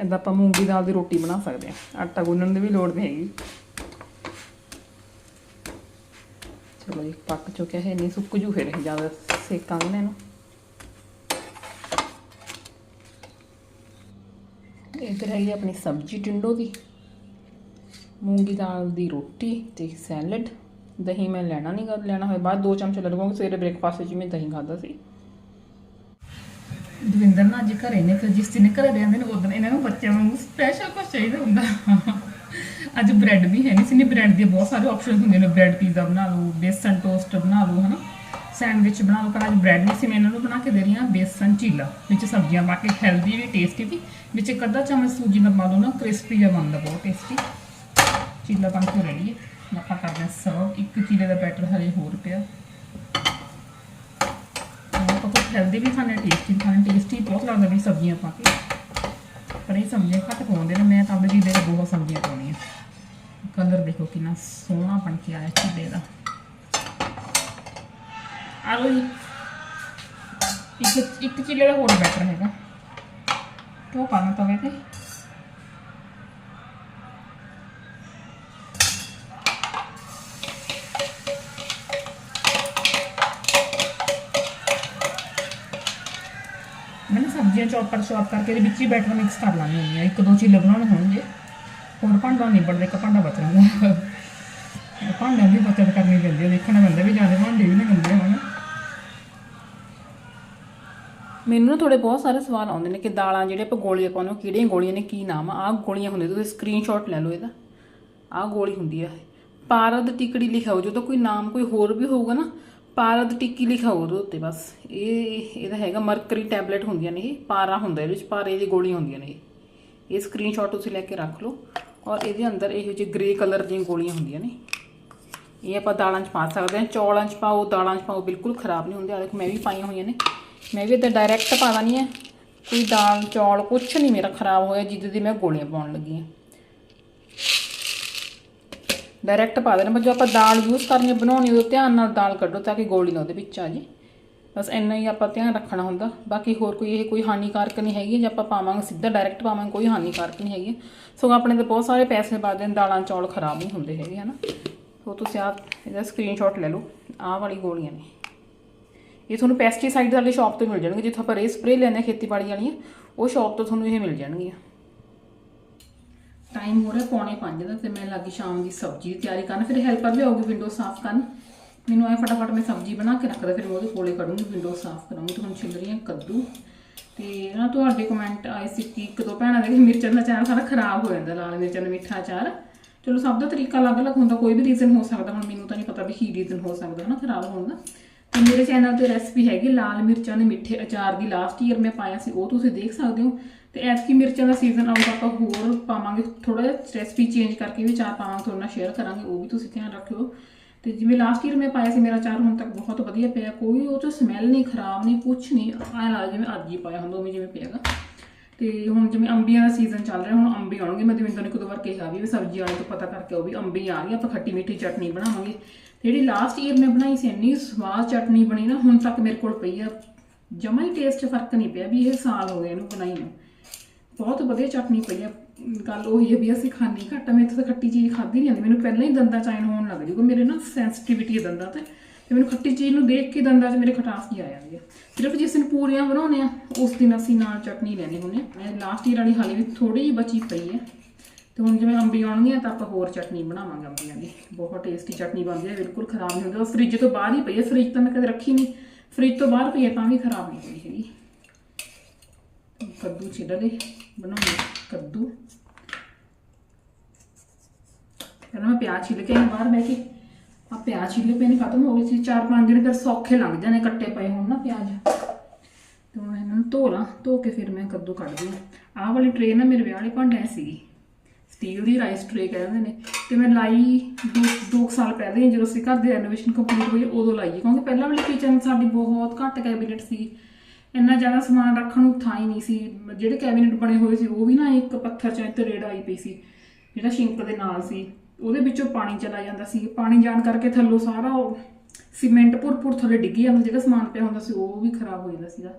S1: ਏਦਾਂ ਆਪਾਂ ਮੂੰਗੀ ਦਾਲ ਦੀ ਰੋਟੀ ਬਣਾ ਸਕਦੇ ਹਾਂ। ਆਟਾ ਗੁੰਨਣ ਦੀ ਵੀ ਲੋੜ ਨਹੀਂ ਹੈਗੀ ਚਲੋ ਜੀ, ਪੱਕ ਚੁੱਕਿਆ ਹੈ ਨਹੀਂ ਸੁੱਕ ਜੂ ਫਿਰ ਜ਼ਿਆਦਾ ਸੇਕਾਂਗੇ ਨਾ ਇਹਨੂੰ। ਇੱਧਰ ਹੈਗੀ ਆਪਣੀ ਸਬਜ਼ੀ ਟਿੰਡੋ ਦੀ। ਮੂੰਗੀ ਦਾਲ ਦੀ ਰੋਟੀ ਤੇ ਸੈਲਡ। ਦਹੀਂ ਮੈਂ ਲੈਣਾ ਨਹੀਂ ਗਾ, ਲੈਣਾ ਹੋਇਆ ਬਾਅਦ ਦੋ ਚਮਚ ਲੈ ਲਵਾਂਗੇ, ਸਵੇਰੇ ਬ੍ਰੇਕਫਾਸਟ ਵਿੱਚ ਮੈਂ ਦਹੀਂ ਖਾਦਾ ਸੀ। ਦਵਿੰਦਰ ਨਾ ਅੱਜ ਘਰੇ ਨੇ, ਤੇ ਜਿਸ ਦਿਨ ਘਰੇ ਰਹਿੰਦੇ ਨੇ ਉਦੋਂ ਇਹਨਾਂ ਨੂੰ ਬੱਚਿਆਂ ਵਾਂਗੂ ਸਪੈਸ਼ਲ ਕੁਝ ਚਾਹੀਦਾ ਹੁੰਦਾ। ਅੱਜ ਬ੍ਰੈਡ ਵੀ ਹੈ ਨਹੀਂ ਸੀ, ਨਹੀਂ ਬ੍ਰੈਡ ਦੇ ਬਹੁਤ ਸਾਰੇ ਆਪਸ਼ਨ ਹੁੰਦੇ ਨੇ। ਬ੍ਰੈਡ ਪੀਜ਼ਾ ਬਣਾ ਲਓ, ਬੇਸਨ ਟੋਸਟ ਬਣਾ ਲਓ, ਹਨਾ। ਸੈਂਡਵਿਚ ਬਣਾ ਲਓ, ਪਰ ਅੱਜ ਬ੍ਰੈਡ ਨਹੀਂ ਸੀ, ਮੈਂ ਇਹਨਾਂ ਨੂੰ ਬਣਾ ਕੇ ਦੇ ਰਹੀ ਹਾਂ, ਬੇਸਨ ਚੀਲਾ ਵਿੱਚ ਸਬਜ਼ੀਆਂ ਪਾ ਕੇ ਹੈਲਦੀ ਵੀ ਟੇਸਟੀ ਵੀ, ਵਿੱਚ ਇੱਕ ਅੱਧਾ ਚਮਚ ਸੂਜੀ ਦਾ ਪਾ ਲਓ ਨਾ ਕ੍ਰਿਸਪੀ ਜਿਹਾ ਬਣਦਾ, ਬਹੁਤ ਟੇਸਟੀ ਚੀਲਾ ਬਣ ਕੇ ਰੈਡੀ ਹੈ। ਹੁਣ ਆਪਾਂ ਕਰਦੇ ਹਾਂ ਸਰਵ ਇੱਕ ਚੀਲੇ ਦਾ ਬੈਟਰ ਹਲੇ ਹੋਰ ਪਿਆ। ਆਪਾਂ ਕੁਝ ਹੈਲਦੀ ਵੀ ਖਾਣਾ ਟੇਸਟੀ ਖਾਣਾ ਟੇਸਟੀ ਬਹੁਤ ਲੱਗਦਾ ਵੀ ਸਬਜ਼ੀਆਂ ਪਾ ਕੇ। ਪਰ ਇਹ ਸਬਜ਼ੀਆਂ ਘੱਟ ਪਾਉਂਦੇ ਨੇ, ਮੈਂ ਤਾਂ ਆਪਣੇ ਚੀਲੇ ਦੇ ਬਹੁਤ ਸਬਜ਼ੀਆਂ ਪਾਉਣੀਆਂ ਕਲਰ ਦੇਖੋ ਕਿੰਨਾ ਸੋਹਣਾ ਬਣ ਕੇ ਆਇਆ ਚੀਲੇ ਦਾ। ਆ ਲਓ ਇੱਕ ਇੱਕ ਚੀਲੇ ਦਾ ਹੋਰ ਬੈਟਰ ਹੈਗਾ। ਤੇ ਪਾਣਾ ਤਵੇ ਤੇ ਮੈਂ ਸਬਜ਼ੀਆਂ ਚੌਪਰ ਚੌਪ ਕਰਕੇ ਇਹਦੇ ਵਿੱਚ ਹੀ ਬੈਟਰ ਮਿਕਸ ਕਰ ਲਾਂਗੀ। ਹੁੰਦੀ ਆ ਇੱਕ ਦੋ ਚੀਲੇ ਬਣਾਉਣੇ ਹੋਣਗੇ। ਭਾਂਡਾ ਨਹੀਂ ਬਣਦਾ, ਇੱਕ ਭਾਂਡਾ ਬਚਣਾ ਭਾਂਡਿਆਂ ਦੀ ਬਚਤ ਕਰਨੀ ਪੈਂਦੀ ਹੈ ਦੇਖਣਾ ਪੈਂਦਾ ਵੀ ਜ਼ਿਆਦਾ ਭਾਂਡੇ ਵੀ ਨਾ ਗੰਦੇ ਹੋਣ ਮੈਨੂੰ ਨਾ ਥੋੜੇ ਬਹੁਤ ਸਾਰੇ ਸਵਾਲ ਆਉਂਦੇ ਨੇ ਕਿ ਦਾਲਾਂ ਜਿਹੜੇ ਆਪਾਂ ਗੋਲੀਆਂ ਪਾਉਂਦੇ ਹਾਂ, ਕਿਹੜੀਆਂ ਗੋਲੀਆਂ ਨੇ, ਕੀ ਨਾਮ ਆ? ਆਹ ਗੋਲੀਆਂ ਹੁੰਦੀਆਂ, ਤੁਸੀਂ ਸਕਰੀਨਸ਼ਾਟ ਲੈ ਲਓ ਇਹਦਾ। ਆਹ ਗੋਲੀ ਹੁੰਦੀ ਆ ਪਾਰਦ ਟਿਕੜੀ ਲਿਖਿਆ ਹੋ ਜਦੋਂ ਕੋਈ ਨਾਮ ਕੋਈ ਹੋਰ ਵੀ ਹੋਊਗਾ ਨਾ, ਪਾਰਦ ਟਿੱਕੀ ਲਿਖਾਓ ਉਹਦੇ ਉੱਤੇ ਬਸ। ਇਹ ਇਹਦਾ ਹੈਗਾ, ਮਰਕਰੀ ਟੈਬਲੇਟ ਹੁੰਦੀਆਂ ਨੇ ਇਹ, ਪਾਰਾ ਹੁੰਦਾ ਇਹਦੇ ਵਿੱਚ, ਪਾਰੇ ਦੀ ਗੋਲੀਆਂ ਹੁੰਦੀਆਂ ਨੇ ਇਹ। ਇਹ ਸਕਰੀਨਸ਼ਾਟ ਤੁਸੀਂ ਲੈ ਕੇ ਰੱਖ ਲਓ। ਔਰ ਇਹਦੇ ਅੰਦਰ ਇਹੋ ਜਿਹੇ ਗ੍ਰੇ ਕਲਰ ਦੀਆਂ ਗੋਲੀਆਂ ਹੁੰਦੀਆਂ ਨੇ। ਇਹ ਆਪਾਂ ਦਾਲਾਂ 'ਚ ਪਾ ਸਕਦੇ ਹਾਂ। ਚੌਲਾਂ 'ਚ ਪਾਓ, ਦਾਲਾਂ 'ਚ ਪਾਓ, ਬਿਲਕੁਲ ਖਰਾਬ ਨਹੀਂ ਹੁੰਦੇ। ਆ ਦੇਖੋ, ਮੈਂ ਵੀ ਪਾਈਆਂ ਹੋਈਆਂ ਨੇ। ਮੈਂ ਵੀ ਇੱਦਾਂ ਡਾਇਰੈਕਟ ਪਾ ਦਾਨੀ ਹੈ। ਕੋਈ ਦਾਲ, ਚੌਲ, ਕੁਛ ਨਹੀਂ ਮੇਰਾ ਖਰਾਬ ਹੋਇਆ, ਜਿਹਦੇ ਦੀ ਮੈਂ ਗੋਲੀਆਂ ਪਾਉਣ ਲੱਗੀ ਹਾਂ। ਡਾਇਰੈਕਟ ਪਾ ਦੇਣਾ। ਪਰ ਜੋ ਆਪਾਂ ਦਾਲ ਯੂਜ਼ ਕਰਨੀ ਬਣਾਉਣੀ ਉਹ ਧਿਆਨ ਨਾਲ ਦਾਲ ਕੱਢੋ, ਤਾਂ ਕਿ ਗੋਲੀ ਨਾ ਉਹਦੇ ਵਿੱਚ ਆ ਜੇ ਬਸ ਇੰਨਾ ਹੀ ਆਪਾਂ ਧਿਆਨ ਰੱਖਣਾ ਹੁੰਦਾ। ਬਾਕੀ ਹੋਰ ਕੋਈ ਇਹ ਕੋਈ ਹਾਨੀਕਾਰਕ ਨਹੀਂ ਹੈਗੀ, ਜੇ ਆਪਾਂ ਪਾਵਾਂਗੇ ਸਿੱਧਾ ਡਾਇਰੈਕਟ ਪਾਵਾਂਗੇ, ਕੋਈ ਹਾਨੀਕਾਰਕ ਨਹੀਂ ਹੈਗੀ। ਸੋ ਆਪਣੇ ਤੇ ਬਹੁਤ ਸਾਰੇ ਪੈਸੇ ਬਚਦੇ ਨੇ ਦਾਲਾਂ ਚੌਲ ਖਰਾਬ ਨਹੀਂ ਹੁੰਦੇ ਹੈਗੇ, ਹਨਾ। ਸੋ ਤੁਸੀਂ ਆਹ, ਇਹਦਾ ਸਕਰੀਨਸ਼ਾਟ ਲੈ ਲਓ, ਆਹ ਵਾਲੀ ਗੋਲੀਆਂ ਨੇ। ਇਹ ਤੁਹਾਨੂੰ ਪੈਸਟੀਸਾਈਡ ਵਾਲੀ ਸ਼ਾਪ ਤੋਂ ਮਿਲ ਜਾਣਗੇ, ਜਿੱਥੋਂ ਆਪਾਂ ਰੇ ਸਪਰੇ ਲੈਂਦੇ ਹਾਂ ਖੇਤੀਬਾੜੀ ਵਾਲੀਆਂ। ਉਹ ਸ਼ਾਪ ਤੋਂ ਤੁਹਾਨੂੰ ਇਹ ਮਿਲ ਜਾਣਗੀਆਂ। ਟਾਈਮ ਹੋ ਰਿਹਾ ਪੌਣੇ 5 ਦਾ, ਤੇ ਮੈਂ ਲੱਗੀ ਸ਼ਾਮ ਦੀ ਸਬਜ਼ੀ ਦੀ ਤਿਆਰੀ ਕਰਨ। ਫਿਰ ਹੈਲਪਰ ਵੀ ਆਊਗੀ ਵਿੰਡੋ ਸਾਫ਼ ਕਰਨ। ਮੈਨੂੰ ਐ ਫਟਾਫਟ ਮੈਂ ਸਬਜ਼ੀ ਬਣਾ ਕੇ ਰੱਖਦਾ ਫਿਰ ਮੈਂ ਉਹਦੇ ਕੋਲੇ ਕਰੂੰਗੀ ਵਿੰਡੋ ਸਾਫ਼ ਕਰਾਂਗੀ, ਤੇ ਹੁਣ ਛਿੱਲ ਰਹੀ ਹਾਂ ਕੱਦੂ। ਤੇ ਨਾ ਤੁਹਾਡੇ ਕਮੈਂਟ ਆਏ ਸੀ ਕਿ ਇੱਕ ਦੋ ਭੈਣਾਂ ਦੇ ਮਿਰਚਾਂ ਦਾ ਅਚਾਰ ਸਾਰਾ ਖਰਾਬ ਹੋ ਜਾਂਦਾ, ਲਾਲ ਮਿਰਚਾਂ ਦਾ ਮਿੱਠਾ ਅਚਾਰ। ਚਲੋ ਸਭ ਦਾ ਤਰੀਕਾ ਅਲੱਗ-ਅਲੱਗ ਹੁੰਦਾ, ਕੋਈ ਵੀ ਰੀਜ਼ਨ ਹੋ ਸਕਦਾ, ਹੁਣ ਮੈਨੂੰ ਤਾਂ ਨਹੀਂ ਪਤਾ ਵੀ ਕੀ ਰੀਜ਼ਨ ਹੋ ਸਕਦਾ ਨਾ ਖਰਾਬ ਹੋਣ ਦਾ। ਤੇ ਮੇਰੇ ਚੈਨਲ ਤੇ ਰੈਸਪੀ ਹੈਗੀ ਲਾਲ ਮਿਰਚਾਂ ਦੇ ਮਿੱਠੇ ਅਚਾਰ ਦੀ ਲਾਸਟ ਈਅਰ ਮੈਂ ਪਾਇਆ ਸੀ, ਉਹ ਤੁਸੀਂ ਦੇਖ ਸਕਦੇ ਹੋ। ਤੇ ਐਤਕੀ ਮਿਰਚਾਂ ਦਾ ਸੀਜ਼ਨ ਆਊਗਾ, ਆਪਾਂ ਹੋਰ ਪਾਵਾਂਗੇ ਥੋੜਾ ਜਿਹਾ ਰੈਸਪੀ ਚੇਂਜ ਕਰਕੇ ਵੀ ਚਾਰ ਪਾਵਾਂਗੇ ਤੁਹਾਡੇ ਨਾਲ ਸ਼ੇਅਰ ਕਰਾਂਗੇ, ਉਹ ਵੀ ਤੁਸੀਂ ਧਿਆਨ ਰੱਖਿਓ। ਤੇ ਜਿਵੇਂ ਲਾਸਟ ਈਅਰ ਮੈਂ ਪਾਇਆ ਸੀ, ਮੇਰਾ ਅਚਾਰ ਹੁਣ ਤੱਕ ਬਹੁਤ ਵਧੀਆ ਪਿਆ, ਕੋਈ ਉਹ ਚੋਂ ਸਮੈਲ ਨਹੀਂ, ਖਰਾਬ ਨਹੀਂ, ਕੁਛ ਨਹੀਂ ਐਂ ਲੱਗਦਾ ਜਿਵੇਂ ਅੱਜ ਹੀ ਪਾਇਆ ਹੁੰਦਾ ਉਵੇਂ ਜਿਵੇਂ ਪਿਆਗਾ। ਤੇ ਹੁਣ ਜਿਵੇਂ ਅੰਬੀਆਂ ਦਾ ਸੀਜ਼ਨ ਚੱਲ ਰਿਹਾ, ਹੁਣ ਅੰਬੀ ਆਉਣਗੇ, ਮੈਂ ਦਵਿੰਦਰ ਨੇ ਇੱਕ ਦੋ ਵਾਰ ਕਿਹਾ ਵੀ ਸਬਜ਼ੀ ਵਾਲੇ ਤੋਂ ਪਤਾ ਕਰਕੇ ਉਹ ਵੀ ਅੰਬੀ ਆ ਗਈ, ਆਪਾਂ ਖੱਟੀ ਮਿੱਠੀ ਚਟਨੀ ਬਣਾਵਾਂਗੇ। ਜਿਹੜੀ ਲਾਸਟ ਈਅਰ ਮੈਂ ਬਣਾਈ ਸੀ, ਇੰਨੀ ਸਵਾਦ ਚਟਨੀ ਬਣੀ ਨਾ, ਹੁਣ ਤੱਕ ਮੇਰੇ ਕੋਲ ਪਈ ਆ, ਜਮਾ ਹੀ ਟੇਸਟ ਫ਼ਰਕ ਨਹੀਂ ਪਿਆ ਵੀ ਇਹ ਸਾਲ ਹੋ ਗਏ ਇਹਨੂੰ ਬਣਾਈ ਨੂੰ। ਬਹੁਤ ਵਧੀਆ ਚਟਨੀ ਪਈ ਆ ਗੱਲ ਉਹੀ ਹੈ ਵੀ ਅਸੀਂ ਖਾਣੀ ਘੱਟ। ਆ, ਮੇਰੇ ਤੋਂ ਤਾਂ ਖੱਟੀ ਚੀਜ਼ ਖਾਧੀ ਨਹੀਂ ਜਾਂਦੀ। ਮੈਨੂੰ ਪਹਿਲਾਂ ਹੀ ਦੰਦਾਂ ਚਾਈਨ ਹੋਣ ਲੱਗ ਜੂਗਾ ਮੇਰੇ ਨਾ ਸੈਂਸਿਟੀਵਿਟੀ ਹੈ ਦੰਦਾਂ ਤੇ। ਤੇ ਮੈਨੂੰ ਖੱਟੀ ਚੀਜ਼ ਨੂੰ ਦੇਖ ਕੇ ਦੰਦਾਂ 'ਚ ਮੇਰੇ ਖਟਾਸ ਹੀ ਆ ਜਾਂਦੀ। ਹੈ ਸਿਰਫ ਜਿਸ ਦਿਨ ਪੂਰੀਆਂ ਬਣਾਉਣੇ ਆ ਉਸ ਦਿਨ ਅਸੀਂ ਨਾਲ ਚਟਨੀ ਲੈਣੀ ਹੁੰਦੀ ਆ ਲਾਸਟ ਈਅਰ ਵਾਲੀ ਹਾਲੇ ਵੀ ਥੋੜੀ ਜਿਹੀ ਬਚੀ ਪਈ ਹੈ। ਤੇ ਹੁਣ ਜਿਵੇਂ ਅੰਬੀ ਆਉਣਗੀਆਂ ਤਾਂ ਆਪਾਂ ਹੋਰ ਚਟਨੀ ਬਣਾਵਾਂਗੇ ਅੰਬੀਆਂ ਦੀ। ਬਹੁਤ ਟੇਸਟੀ ਚਟਨੀ ਬਣਦੀ ਹੈ ਬਿਲਕੁਲ ਖਰਾਬ ਨਹੀਂ ਹੁੰਦੀ। ਉਹ ਫ੍ਰਿਜ ਤੋਂ ਬਾਹਰ ਹੀ ਪਈ ਹੈ। ਫ੍ਰਿਜ ਤਾਂ ਮੈਂ ਕਦੇ ਰੱਖੀ ਨਹੀਂ। ਫ੍ਰਿਜ ਤੋਂ ਬਾਹਰ ਪਈ ਹੈ ਤਾਂ ਵੀ ਖਰਾਬ ਨਹੀਂ ਹੋਈ ਹੈਗੀ। ਕੱਦੂ ਛਿੱਲ ਲਏ। ਬਣਾਉਣੇ ਕੱਦੂ। ਪਹਿਲਾਂ ਮੈਂ ਪਿਆਜ਼ ਛਿੱਲ ਕੇ ਆਈ ਬਾਹਰ ਬਹਿ ਕੇ। ਆ ਪਿਆਜ਼ ਛਿੱਲੇ ਪਏ ਨੇ ਖਤਮ ਹੋ ਗਏ ਸੀ, ਚਾਰ ਪੰਜ ਦਿਨ ਫਿਰ ਸੌਖੇ ਲੰਘ ਜਾਣੇ ਕੱਟੇ ਪਏ ਹੋਣ ਨਾ ਪਿਆਜ਼। ਤੇ ਹੁਣ ਇਹਨਾਂ ਨੂੰ ਧੋ ਲਾਂ, ਧੋ ਕੇ ਫਿਰ ਮੈਂ ਕੱਦੂ ਕੱਢਦੀ ਹਾਂ ਆਹ ਵਾਲੀ ਟਰੇ ਨਾ ਮੇਰੇ ਵਿਆਹ ਵਾਲੇ ਭਾਂਡਿਆਂ ਸੀਗੀ। ਸਟੀਲ ਦੀ ਰਾਈਸ ਟਰੇ ਕਹਿੰਦੇ ਨੇ। ਤੇ ਮੈਂ ਲਾਈ ਦੋ ਦੋ ਕੁ ਸਾਲ ਪਹਿਲੇ ਜਦੋਂ ਅਸੀਂ ਘਰ ਦੀ ਰੈਨੋਵੇਸ਼ਨ ਕੰਪਲੀਟ ਹੋਈ, ਉਦੋਂ ਲਾਈ ਕਿਉਂਕਿ ਪਹਿਲਾਂ ਵਾਲੀ ਕਿਚਨ ਸਾਡੀ ਬਹੁਤ ਘੱਟ ਕੈਬਿਨਟ ਸੀ। ਇੰਨਾ ਜ਼ਿਆਦਾ ਸਮਾਨ ਰੱਖਣ ਨੂੰ ਥਾਂ ਹੀ ਨਹੀਂ ਸੀ। ਜਿਹੜੇ ਕੈਬਿਨਟ ਬਣੇ ਹੋਏ ਸੀ, ਉਹ ਵੀ ਨਾ ਇੱਕ ਪੱਥਰ ਚ ਤੇ ਰੇੜ ਆਈ ਪਈ ਸੀ, ਜਿਹੜਾ ਸ਼ਿੰਕ ਦੇ ਨਾਲ ਸੀ। ਉਹਦੇ ਵਿੱਚੋਂ ਪਾਣੀ ਚਲਾ ਜਾਂਦਾ ਸੀ। ਪਾਣੀ ਜਾਣ ਕਰਕੇ ਥੱਲੋਂ ਸਾਰਾ ਉਹ ਸੀਮੈਂਟ ਭੁਰ-ਭੁਰ ਥੱਲੇ ਡਿੱਗੀ ਜਾਂਦਾ, ਜਿਹੜਾ ਸਮਾਨ ਪਿਆ ਹੁੰਦਾ ਸੀ, ਉਹ ਵੀ ਖਰਾਬ ਹੋ ਜਾਂਦਾ ਸੀਗਾ।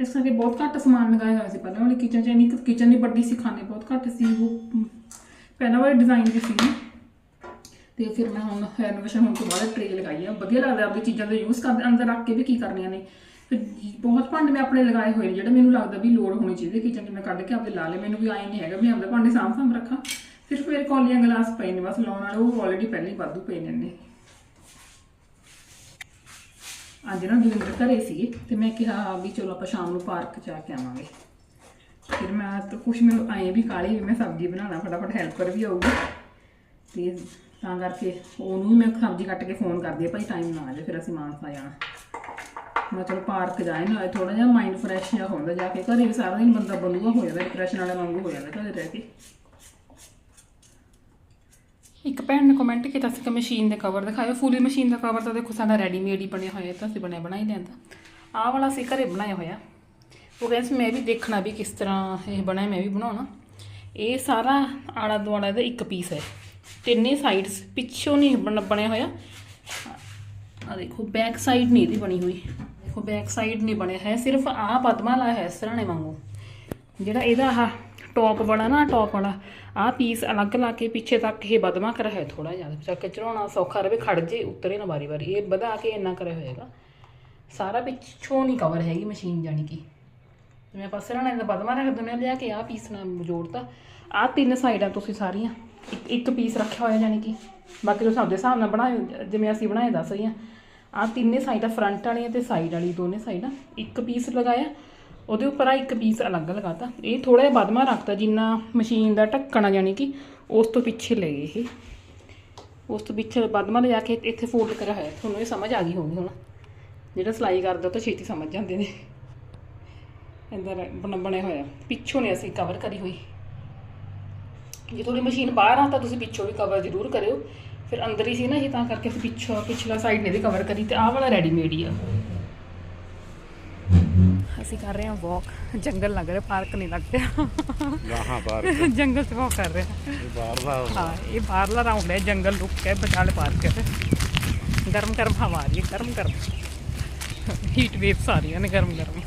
S1: ਇਸ ਕਰਕੇ ਬਹੁਤ ਘੱਟ ਸਮਾਨ ਲਗਾਇਆ ਹੋਇਆ ਸੀ। ਪਹਿਲਾਂ ਵਾਲੀ ਕਿਚਨ 'ਚ ਇੰਨੀ ਕਿਚਨ ਨਹੀਂ ਵੱਡੀ ਸੀ, ਖਾਨੇ ਬਹੁਤ ਘੱਟ ਸੀ। ਉਹ ਪਹਿਲਾਂ ਵਾਲੇ ਡਿਜ਼ਾਈਨ ਦੀ ਸੀ ਤੇ ਫਿਰ ਮੈਂ ਹੁਣ ਰੈਨੋਵੇਸ਼ਨ ਹੋਣ ਤੋਂ ਬਾਅਦ ਟ੍ਰੇ ਲਗਾਈ ਆ। ਵਧੀਆ ਲੱਗਦਾ ਆਪਣੀ ਚੀਜ਼ਾਂ ਦਾ ਯੂਜ਼ ਕਰਦੇ ਅੰਦਰ ਰੱਖ ਕੇ ਵੀ ਕੀ ਕਰਨੀਆਂ ਨੇ। ਤੇ ਬਹੁਤ ਭਾਂਡੇ ਮੈਂ ਆਪਣੇ ਲਗਾਏ ਹੋਏ ਨੇ। ਜਿਹੜੇ ਮੈਨੂੰ ਲੱਗਦਾ ਵੀ ਲੋੜ ਹੋਣੀ ਚਾਹੀਦੀ ਕਿਚਨ 'ਚ ਮੈਂ ਕੱਢ ਕੇ ਆਪਦੇ ਲਾ ਲਏ। ਮੈਨੂੰ ਵੀ ਆਏ ਨਹੀਂ ਹੈਗਾ ਵੀ ਆਪਦੇ ਭਾਂਡੇ ਸਾਂਭ ਸਾਂਭ ਰੱਖਾਂ। ਸਿਰਫ ਮੇਰੇ ਕੌਲੀਆਂ ਗਲਾਸ ਪਏ ਨੇ, ਬਸ ਲਾਉਣ ਵਾਲੇ, ਉਹ ਆਲਰੇਡੀ ਪਹਿਲਾਂ ਹੀ ਵਾਧੂ ਪਏ ਨੇ ਇੰਨੇ। ਅੱਜ ਨਾ ਦਵਿੰਦਰ ਘਰੇ ਸੀਗੇ ਤੇ ਮੈਂ ਕਿਹਾ ਵੀ ਚਲੋ ਆਪਾਂ ਸ਼ਾਮ ਨੂੰ ਪਾਰਕ ਜਾ ਕੇ ਆਵਾਂਗੇ। ਫਿਰ ਮੈਂ ਤਾਂ ਕੁਛ ਮੈਨੂੰ ਆਏ ਵੀ ਕਾਲੀ ਵੀ ਮੈਂ ਸਬਜ਼ੀ ਬਣਾਉਣਾ, ਫਟਾਫਟ ਹੈਲਪਰ ਵੀ ਆਊਗੀ। ਤੇ ਤਾਂ ਕਰਕੇ ਉਹਨੂੰ ਵੀ ਮੈਂ ਸਬਜ਼ੀ ਕੱਟ ਕੇ ਫੋਨ ਕਰਦੀ ਆ ਭਾਈ ਟਾਈਮ ਨਾ ਆ ਜਾ ਫਿਰ ਅਸੀਂ ਮਾਨਸਾ ਜਾਣਾ। ਮੈਂ ਚਲੋ ਪਾਰਕ ਜਾਏ, ਨਾਲੇ ਥੋੜਾ ਜਿਹਾ ਮਾਈਂਡ ਫਰੈਸ਼ ਜਿਹਾ ਹੁੰਦਾ ਜਾ ਕੇ, ਘਰੇ ਵੀ ਸਾਰਾ ਦਿਨ ਬੰਦਾ ਬਣੂਗਾ ਹੋ ਜਾਂਦਾ ਡਿਪਰੈਸ਼ਨ ਵਾਲਾ ਵਾਂਗੂ ਹੋ ਜਾਂਦਾ ਘਰੇ ਰਹਿ ਕੇ। ਇੱਕ ਭੈਣ ਨੇ ਕਮੈਂਟ ਕੀਤਾ ਸੀ ਕਿ ਮਸ਼ੀਨ ਦੇ ਕਵਰ ਦਿਖਾਇਓ। ਫੁੱਲੀ ਮਸ਼ੀਨ ਦਾ ਕਵਰ ਤਾਂ ਦੇਖੋ ਸਾਡਾ ਰੈਡੀਮੇਡ ਹੀ ਬਣਿਆ ਹੋਇਆ ਤਾਂ ਅਸੀਂ ਬਣਿਆ ਬਣਾਈ ਲੈਂਦਾ ਆਹ ਵਾਲਾ ਅਸੀਂ ਘਰੇ ਬਣਾਇਆ ਹੋਇਆ। ਉਹ ਕਹਿੰਦੇ ਸੀ, ਮੈਂ ਵੀ ਦੇਖਣਾ ਵੀ ਕਿਸ ਤਰ੍ਹਾਂ ਇਹ ਬਣਿਆ, ਮੈਂ ਵੀ ਬਣਾਉਣਾ। ਇਹ ਸਾਰਾ ਆਲਾ ਦੁਆਲਾ ਦਾ ਇੱਕ ਪੀਸ ਹੈ। ਤਿੰਨੇ ਸਾਈਡਸ ਪਿੱਛੋਂ ਨਹੀਂ ਬਣ- ਬਣਿਆ ਹੋਇਆ। ਆ ਦੇਖੋ ਬੈਕ ਸਾਈਡ ਨਹੀਂ ਇਹਦੀ ਬਣੀ ਹੋਈ। ਦੇਖੋ ਬੈਕ ਸਾਈਡ ਨਹੀਂ ਬਣਿਆ ਹੈ ਸਿਰਫ ਆਹ ਪਦਮਾ ਲਾਇਆ ਹੈ ਸਰਾਣੇ ਵਾਂਗੂ। ਜਿਹੜਾ ਇਹਦਾ ਆਹ ਟੌਪ ਵਾਲਾ ਨਾ ਟੌਪ ਵਾਲਾ ਆਹ ਪੀਸ ਅਲੱਗ ਲਾ ਕੇ ਪਿੱਛੇ ਤੱਕ ਇਹ ਬਦਮਾ ਕਰਿਆ ਹੈ ਥੋੜਾ ਜਿਹਾ। ਚੱਕ ਕੇ ਚੜਾਉਣਾ ਸੌਖਾ ਰਵੇ ਖੜ ਜੇ ਉਤਰੇ ਨਾ ਵਾਰੀ ਵਾਰੀ, ਇਹ ਵਧਾ ਕੇ ਇੰਨਾ ਕਰਿਆ ਹੋਏਗਾ ਸਾਰਾ ਪਿੱਛੋਂ ਨਹੀਂ ਕਵਰ ਹੈਗੀ ਮਸ਼ੀਨ ਜਾਣੀ ਕਿ। ਜਿਵੇਂ ਆਪਾਂ ਸਿਰਹਾਣੇ ਦਾ ਬਦਮਾ ਰੱਖ ਦਿੰਦੇ ਲਿਆ ਕੇ ਆਹ ਪੀਸ ਨਾਲ ਜੋੜਤਾ। ਆਹ ਤਿੰਨ ਸਾਈਡਾਂ ਤੁਸੀਂ ਸਾਰੀਆਂ, ਇੱਕ ਇੱਕ ਪੀਸ ਰੱਖਿਆ ਹੋਇਆ ਯਾਨੀ ਕਿ। ਬਾਕੀ ਤੁਸੀਂ ਆਪਦੇ ਹਿਸਾਬ ਨਾਲ ਬਣਾਇਓ, ਜਿਵੇਂ ਅਸੀਂ ਬਣਾਏ ਦੱਸ ਰਹੀ ਹਾਂ ਆਹ ਤਿੰਨੇ ਸਾਈਡਾਂ ਫਰੰਟ ਵਾਲੀਆਂ ਤੇ ਸਾਈਡ ਵਾਲੀ, ਦੋਨੇ ਸਾਈਡਾਂ। ਇੱਕ ਪੀਸ ਲਗਾਇਆ ਉਹਦੇ ਉੱਪਰ ਆ ਇੱਕ ਪੀਸ ਅਲੱਗ ਲਗਾਤਾ। ਇਹ ਥੋੜਾ ਜਿਹਾ ਬਦਮਾ ਰੱਖਤਾ, ਜਿੰਨਾ ਮਸ਼ੀਨ ਦਾ ਢੱਕਣਾ ਯਾਨੀ ਕਿ ਉਸ ਤੋਂ ਪਿੱਛੇ ਲੈ ਗਏ ਇਹ। ਉਸ ਤੋਂ ਪਿੱਛੇ ਬਦਮਾ ਲਿਜਾ ਕੇ ਇੱਥੇ ਫੋਲਡ ਕਰਿਆ ਹੋਇਆ। ਤੁਹਾਨੂੰ ਇਹ ਸਮਝ ਆ ਗਈ ਹੋਣੀ ਹੁਣ। ਜਿਹੜਾ ਸਿਲਾਈ ਕਰਦਾ ਉਹ ਤਾਂ ਛੇਤੀ ਸਮਝ ਜਾਂਦੇ ਨੇ। ਇੰਦਰ ਬਣ, ਬਣਿਆ ਹੋਇਆ। ਪਿੱਛੋਂ ਨੇ ਅਸੀਂ ਕਵਰ ਕਰੀ ਹੋਈ। ਜੇ ਤੁਹਾਡੀ ਮਸ਼ੀਨ ਬਾਹਰ ਆ, ਤਾਂ ਤੁਸੀਂ ਪਿੱਛੋਂ ਵੀ ਕਵਰ ਜ਼ਰੂਰ ਕਰਿਓ। ਫਿਰ ਅੰਦਰ ਹੀ ਸੀ ਨਾ ਇਹ, ਤਾਂ ਕਰਕੇ ਅਸੀਂ ਪਿੱਛੋਂ, ਪਿਛਲਾ ਸਾਈਡ ਨੇ ਵੀ ਕਵਰ ਕਰੀ ਤੇ ਆਹ ਵਾਲਾ ਰੈਡੀਮੇਡ ਹੀ ਆ। ਅਸੀਂ ਕਰ ਰਹੇ ਹਾਂ ਵਾਕ ਜੰਗਲ ਲੱਗ ਰਿਹਾ ਪਾਰਕ ਨਹੀਂ ਲੱਗ ਰਿਹਾ।
S2: ਗਾਹਾਂ ਬਾਹਰ
S1: ਜੰਗਲ 'ਚ ਵਾਕ ਕਰ ਰਹੇ। ਹਾਂ
S2: ਇਹ ਬਾਹਰ ਦਾ
S1: ਹਾਂ ਇਹ ਬਾਹਰਲਾ ਰਾਉਂਡ ਹੈ ਜੰਗਲ ਲੁੱਕ ਹੈ ਬਚਾਲੇ ਪਾਰਕ ਹੈ। ਗਰਮ ਗਰਮ ਹਵਾ ਆ ਰਹੀ ਹੈ ਗਰਮ ਗਰਮ। ਹੀਟ ਵੇਵਸ ਆ ਰਹੀਆਂ ਨੇ ਗਰਮ ਗਰਮ।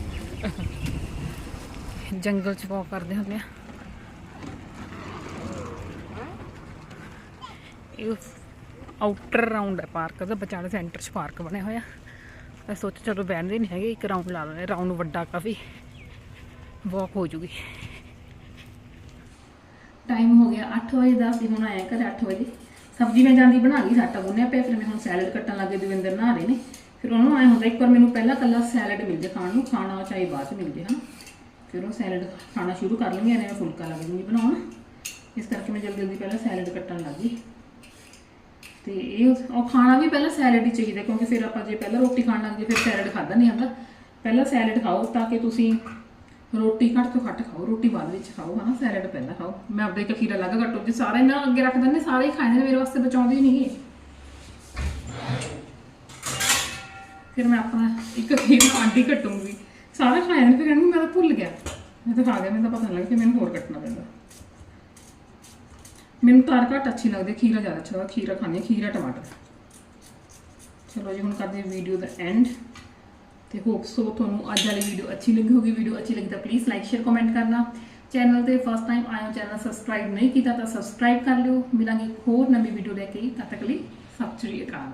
S1: ਜੰਗਲ ਚ ਵਾਕ ਕਰਦੇ ਹੁੰਦੇ ਆ। ਇਹ ਆਊਟਰ ਰਾਉਂਡ ਹੈ ਪਾਰਕ ਦਾ ਬਚਾਲੇ ਸੈਂਟਰ ਚ ਪਾਰਕ ਬਣਿਆ ਹੋਇਆ। ਮੈਂ ਸੋਚ ਚਲੋ ਬੈਠਦੇ ਨਹੀਂ ਹੈਗੇ, ਇੱਕ ਰਾਉਂਡ ਲਾ ਲੈਣੇ ਰਾਉਂਡ ਵੱਡਾ ਕਾਫੀ ਵਾਕ ਹੋ ਜੂਗੀ। ਟਾਈਮ ਹੋ ਗਿਆ 8 ਵਜੇ ਦਾ ਅਸੀਂ ਹੁਣ ਆਏ ਘਰੇ 8 ਵਜੇ। ਸਬਜ਼ੀ ਮੈਂ ਜਾਂਦੀ ਬਣਾ ਲਈ ਆਟਾ ਗੁੰਨਿਆ ਪਿਆ, ਫਿਰ ਮੈਂ ਹੁਣ ਸੈਲਡ ਕੱਟਣ ਲੱਗੇ, ਦਵਿੰਦਰ ਨਹਾ ਰਹੇ ਨੇ। ਫਿਰ ਉਹਨੂੰ ਆਏ ਹੁੰਦਾ, ਇੱਕ ਵਾਰ ਮੈਨੂੰ ਪਹਿਲਾਂ ਕੱਲਾ ਸੈਲਡ ਮਿਲ ਜੇ ਖਾਣ ਨੂੰ, ਖਾਣਾ ਚਾਹੇ ਬਾਅਦ ਚ ਮਿਲ ਜੇ, ਹਨਾ। ਫਿਰ ਉਹ ਸੈਲਡ ਖਾਣਾ ਸ਼ੁਰੂ ਕਰ ਲਵਾਂਗੇ ਐਵੇਂ ਮੈਂ ਫੁਲਕਾ ਲੱਗ ਜੂਗੀ ਬਣਾਉਣ। ਇਸ ਕਰਕੇ ਮੈਂ ਜਲਦੀ ਜਲਦੀ ਪਹਿਲਾਂ ਸੈਲਡ ਕੱਟਣ ਲੱਗ ਗਈ। ਤੇ ਇਹ ਉਹ ਖਾਣਾ ਵੀ ਪਹਿਲਾਂ ਸੈਲਡ ਹੀ ਚਾਹੀਦਾ, ਕਿਉਂਕਿ ਫਿਰ ਆਪਾਂ ਜੇ ਪਹਿਲਾਂ ਰੋਟੀ ਖਾਣ ਲੱਗ ਜੇ ਫਿਰ ਸੈਲਡ ਖਾਦਾ ਨਹੀਂ ਆਉਂਦਾ ਪਹਿਲਾਂ ਸੈਲਡ ਖਾਓ ਤਾਂ ਕਿ ਤੁਸੀਂ ਰੋਟੀ ਘੱਟ ਤੋਂ ਘੱਟ ਖਾਓ, ਰੋਟੀ ਬਾਅਦ ਵਿੱਚ ਖਾਓ, ਹਨਾ ਸੈਲਡ ਪਹਿਲਾਂ ਖਾਓ। ਮੈਂ ਆਪਦੇ ਇੱਕ ਖੀਰਾ ਲੱਗ ਕੱਟੋ ਜੇ ਸਾਰੇ ਨਾ ਅੱਗੇ ਰੱਖ ਦਿੰਦੇ, ਸਾਰੇ ਹੀ ਖਾਂਦੇ ਨੇ, ਮੇਰੇ ਵਾਸਤੇ ਬਚਾਉਂਦੇ ਹੀ ਨਹੀਂਗੇ ਫਿਰ ਮੈਂ ਆਪਣਾ ਇੱਕ ਖੀਰਾ ਆਂਟੀ ਕੱਟੂੰਗੀ ਸਾਰੇ ਖਾਏ ਨੇ, ਫਿਰ ਕਹਿੰਦੇ ਮੈਂ ਤਾਂ ਭੁੱਲ ਗਿਆ। ਮੈਂ ਤਾਂ ਖਾ ਗਿਆ, ਮੈਨੂੰ ਤਾਂ ਪਤਾ ਲੱਗ ਲੱਗਾ ਕਿ ਮੈਨੂੰ ਹੋਰ ਕੱਟਣਾ ਪੈਂਦਾ। ਮੈਨੂੰ ਤਾਰ ਘੱਟ ਅੱਛੀ ਲੱਗਦੀ ਖੀਰਾ ਜ਼ਿਆਦਾ ਅੱਛਾ ਲੱਗਦਾ ਖੀਰਾ ਖਾਂਦੀ ਹਾਂ, ਖੀਰਾ ਟਮਾਟਰ। ਚਲੋ ਜੀ ਹੁਣ ਕਰਦੇ ਹਾਂ ਵੀਡੀਓ ਦਾ ਐਂਡ ਤੇ ਹੋਪ ਸੋ ਤੁਹਾਨੂੰ ਅੱਜ ਵਾਲੀ ਵੀਡੀਓ ਅੱਛੀ ਲੱਗੀ ਹੋਗੀ ਵੀਡੀਓ ਅੱਛੀ ਲੱਗੀ ਤਾਂ ਪਲੀਜ਼ ਲਾਈਕ ਸ਼ੇਅਰ ਕਮੈਂਟ ਕਰਨਾ। ਚੈਨਲ ਤੇ ਫਸਟ ਟਾਈਮ ਆਇਓ ਚੈਨਲ ਸਬਸਕ੍ਰਾਈਬ ਨਹੀਂ ਕੀਤਾ ਤਾਂ ਸਬਸਕ੍ਰਾਈਬ ਕਰ ਲਿਓ। ਮਿਲਾਂਗੇ ਇੱਕ ਹੋਰ ਨਵੀਂ ਵੀਡੀਓ ਲੈ ਕੇ। ਤਦ ਤੱਕ ਲਈ ਸਤਿ ਸ਼੍ਰੀ ਅਕਾਲ।